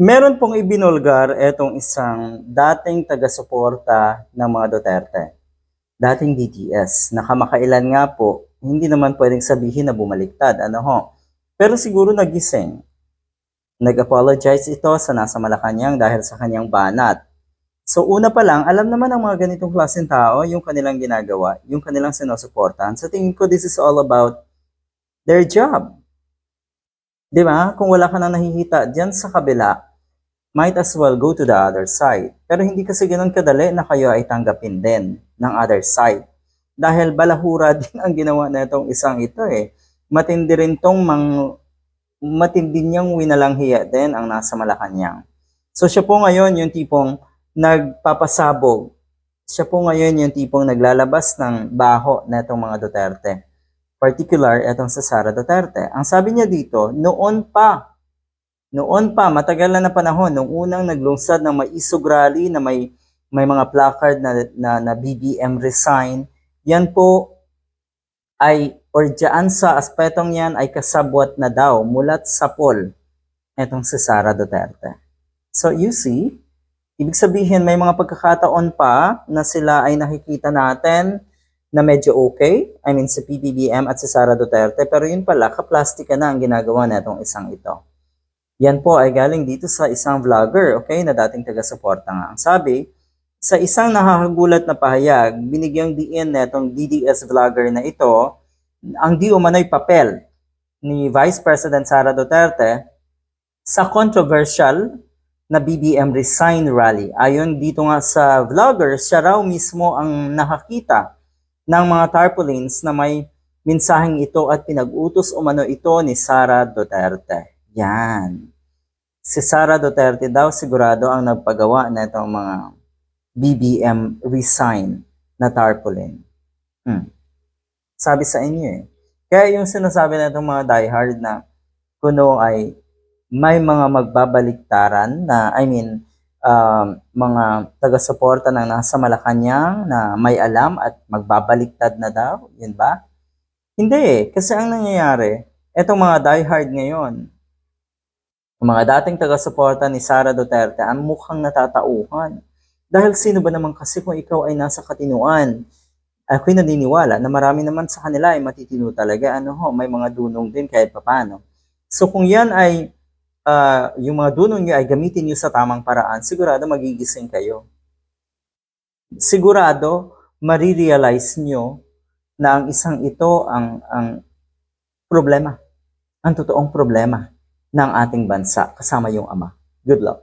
Meron pong ibinulgar etong isang dating taga-suporta ng mga Duterte. Dating DTS. Nakamakailan nga po, hindi naman pwedeng sabihin na bumaliktad. Ano ho? Pero siguro nagising. Nag-apologize ito sa nasa Malacanang dahil sa kanyang banat. So una pa lang, alam naman ng mga ganitong klaseng tao yung kanilang ginagawa, yung kanilang sinusuportahan. Sa tingin ko, this is all about their job. Di ba? Kung wala ka na nakikita dyan sa kabila, might as well go to the other side. Pero hindi kasi ganun kadali na kayo ay tanggapin din ng other side. Dahil balahura din ang ginawa na itong isang ito eh. Matindi rin tong mang, matindi niyang winalanghiya din ang nasa Malacanang. So siya po ngayon yung tipong nagpapasabog. Siya po ngayon yung tipong naglalabas ng baho na itong mga Duterte. Particular, itong sa Sara Duterte. Ang sabi niya dito, noon pa, noon pa, matagal na na panahon, nung unang naglungsad ng may isog rally na may, may mga placard na, na, na BBM resign, yan po ay, or dyan sa aspetong yan ay kasabwat na daw, mulat sa poll, etong si Sara Duterte. So you see, ibig sabihin may mga pagkakataon pa na sila ay nakikita natin na medyo okay, I mean si PBBM at si Sara Duterte, pero yun pala, kaplastika na ang ginagawa na itong isang ito. Yan po ay galing dito sa isang vlogger, okay, na dating taga-suporta nga. Ang sabi, sa isang nakakagulat na pahayag, binigyang diin na itong DDS vlogger na ito, ang di umano'y papel ni Vice President Sara Duterte sa controversial na BBM Resign Rally. Ayon dito nga sa vlogger, siya raw mismo ang nakakita ng mga tarpaulins na may mensaheng ito at pinag-utos umano ito ni Sara Duterte. Yan. Si Sara Duterte daw sigurado ang nagpagawa na itong mga BBM resign na tarpaulin. Hmm. Sabi sa inyo eh. Kaya yung sinasabi na itong mga diehard na kuno ay may mga magbabaliktaran na, I mean, um, mga taga-suporta ng nasa Malacanang na may alam at magbabaliktad na daw, yun ba? Hindi eh, kasi ang nangyayari, etong mga diehard ngayon, ang mga dating taga-suporta ni Sara Duterte, ang mukhang natatauhan. Dahil sino ba naman kasi kung ikaw ay nasa katinuan, ako'y naniniwala na marami naman sa kanila ay matitino talaga. Ano ho, may mga dunong din kahit papano. So kung yan ay ah, yung mga dunong nyo ay gamitin nyo sa tamang paraan, sigurado magigising kayo. Sigurado, marirealize nyo na ang isang ito ang, ang problema, ang totoong problema ng ating bansa kasama yung ama. Good luck.